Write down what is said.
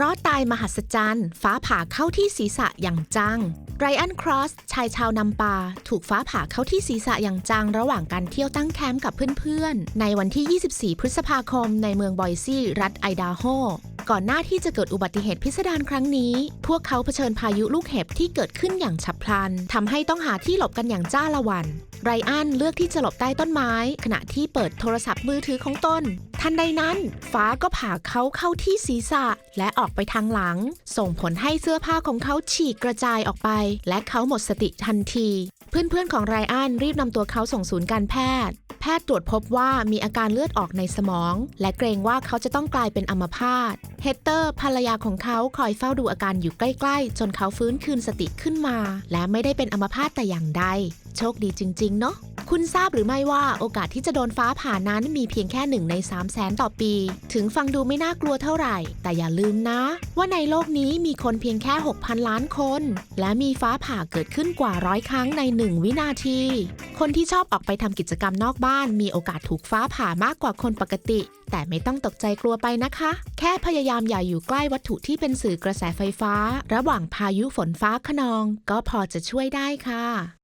รอดตายมหัศจรรย์ ฟ้าผ่าเข้าที่ศีรษะอย่างจังไรอันครอส ชายชาวนำปา ถูกฟ้าผ่าเข้าที่ศีรษะอย่างจัง ระหว่างการเที่ยวตั้งแคมป์กับเพื่อนๆ ในวันที่ 24 พฤษภาคมในเมืองบอยซี่ รัฐไอดาโฮ ก่อนหน้าที่จะเกิดอุบัติเหตุพิสดารครั้งนี้ พวกเขาเผชิญพายุลูกเห็บที่เกิดขึ้นอย่างฉับพลันทำให้ต้องหาที่หลบกันอย่างจ้าละวัน ไรอันเลือกที่จะหลบใต้ต้นไม้ ขณะที่เปิดโทรศัพท์มือถือของตน ทันใดนั้น ฟ้าก็ผ่าเขาเข้าที่ศีรษะ และออกไปทางหลัง ส่งผลให้เสื้อผ้าของเขาฉีกกระจายออกไป และเขาหมดสติทันที เพื่อนๆของไรอันรีบนำตัวเขาส่งศูนย์การแพทย์ แพทย์ตรวจพบว่ามีอาการเลือดออกในสมอง และเกรงว่าเขาจะต้องกลายเป็นอัมพาต เฮเตอร์ภรรยาของเขาคอยเฝ้าดูอาการอยู่ใกล้ๆ จนเขาฟื้นคืนสติขึ้นมา และไม่ได้เป็นอัมพาตแต่อย่างใด โชคดีจริงๆ เนาะ คุณทราบหรือไม่ว่าโอกาสที่จะโดนฟ้าผ่านั้นมีเพียงแค่หนึ่งใน3 0 0แสนต่อปี ถึงฟังดูไม่น่ากลัวเท่าไหร่ แต่อย่าลืมนะ ว่าในโลกนี้มีคนเพียงแค่ 6,000 ล้านคน และมีฟ้าผ่าเกิดขึ้นกว่าร้อยครั้งใน 1 วินาที คนที่ชอบออกไปทำกิจกรรมนอกบ้าน มีโอกาสถูกฟ้าผ่ามากกว่าคนปกติ แต่ไม่ต้องตกใจกลัวไปนะคะ แค่พยายามอย่าอยู่ใกล้วัตถุที่เป็นสื่อกระแสไฟฟ้า ระหว่างพายุฝนฟ้าขนอง ก็พอจะช่วยได้ค่ะ